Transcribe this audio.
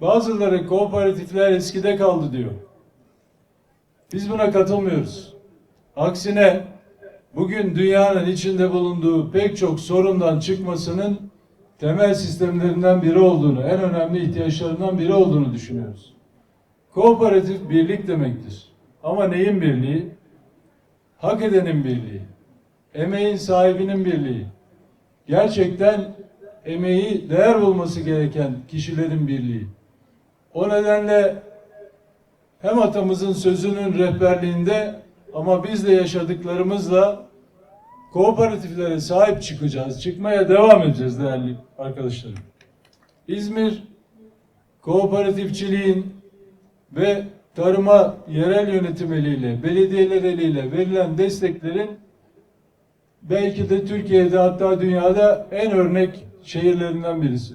Bazıları kooperatifler eskide kaldı diyor. Biz buna katılmıyoruz. Aksine bugün dünyanın içinde bulunduğu pek çok sorundan çıkmasının temel sistemlerinden biri olduğunu, en önemli ihtiyaçlarından biri olduğunu düşünüyoruz. Kooperatif birlik demektir. Ama neyin birliği? Hak edenin birliği. Emeğin sahibinin birliği. Gerçekten emeği değer bulması gereken kişilerin birliği. O nedenle hem atamızın sözünün rehberliğinde ama biz de yaşadıklarımızla kooperatiflere sahip çıkacağız. Çıkmaya devam edeceğiz değerli arkadaşlarım. İzmir kooperatifçiliğin ve tarıma yerel yönetim eliyle, belediyeler eliyle verilen desteklerin belki de Türkiye'de hatta dünyada en örnek şehirlerinden birisi.